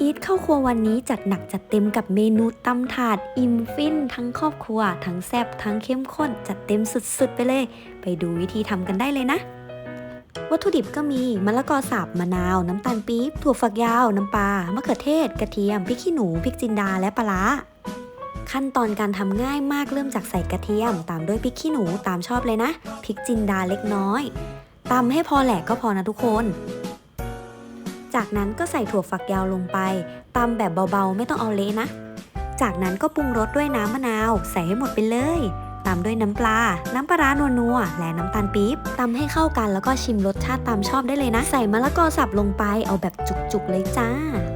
อีทเข้าครัววันนี้จัดหนักจัดเต็มกับเมนูตำถาด อิ่มฟิน ทั้งครอบครัว ทั้งแซ่บทั้งเข้มข้น จัดเต็มสุดๆ ไปเลย ไปดูวิธีทำกันได้เลยนะ วัตถุดิบก็มีมะละกอสับมะนาว น้ำตาลปี๊บถั่วฝักยาว น้ำปลามะเขือเทศ กระเทียมพริกขี้หนูพริกจินดาและปลาร้าขั้นตอนการทำง่ายมากเริ่มจากใส่กระเทียม ตามด้วยพริกขี้หนูตามชอบเลยนะพริกจินดาเล็กน้อยตำให้พอแหลกก็พอนะทุกคน จากนั้นก็ใส่ถั่วฝักยาวลงไปตำแบบเบาๆ ไม่ต้องเอาเละนะ จากนั้นก็ปรุงรสด้วยน้ำมะนาว ใส่ให้หมดไปเลยตามด้วยน้ำปลา น้ำปลาร้านัวๆ และน้ำตาลปี๊บตำให้เข้ากันแล้วก็ชิมรสชาติตามชอบได้เลยนะ ใส่มะละกอสับลงไปเอาแบบจุกๆเลยจ้า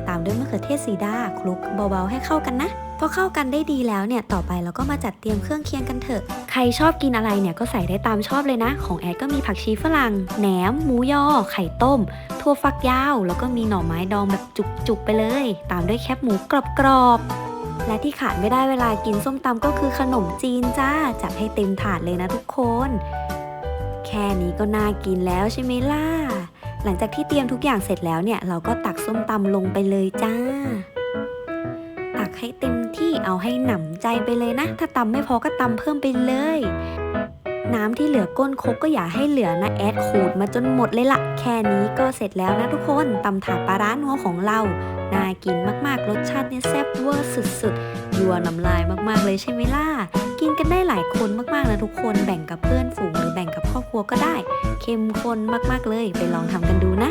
ตามด้วยมะเขือเทศสีดาคลุกเบาๆให้เข้ากันนะ พอเข้ากันได้ดีแล้วเนี่ยต่อไปเราก็มาจัดเตรียมเครื่องเคียงกันเถอะ ใครชอบกินอะไรเนี่ยก็ใส่ได้ตามชอบเลยนะ ของแอดก็มีผักชีฝรั่งแหนม หมูยอ ไข่ต้มถั่วฝักยาว แล้วก็มีหน่อไม้ดองแบบจุกๆไปเลย ตามด้วยแคบหมูกรอบๆและที่ขาดไม่ได้เวลากินส้มตำก็คือขนมจีนจ้าจัดให้เต็มถาดเลยนะทุกคน แค่นี้ก็น่ากินแล้วใช่ไหมล่ะหลังจากที่เตรียมทุกอย่างเสร็จแล้วเนี่ย เราก็ตักส้มตำลงไปเลยจ้า ตักให้เต็ม ที่เอาให้หนำใจไปเลยนะ ถ้าตำไม่พอก็ตำเพิ่มไปเลย น้ำที่เหลือก้นครกก็อย่าให้เหลือนะแอดขูดมาจนหมดเลยละแค่นี้ก็เสร็จแล้วนะทุกคนตำถาดปลาร้านัวของเรา น่ากินมากๆ รสชาติเนี่ยแซ่บเวอร์สุดๆยัวน้ำลายมากๆเลยใช่ไหมล่ะกินกันได้หลายคนมากๆนะทุกคนแบ่งกับเพื่อนฝูงหรือแบ่งกับครอบครัวก็ได้ เข้มข้นมากๆเลยไปลองทำกันดูนะ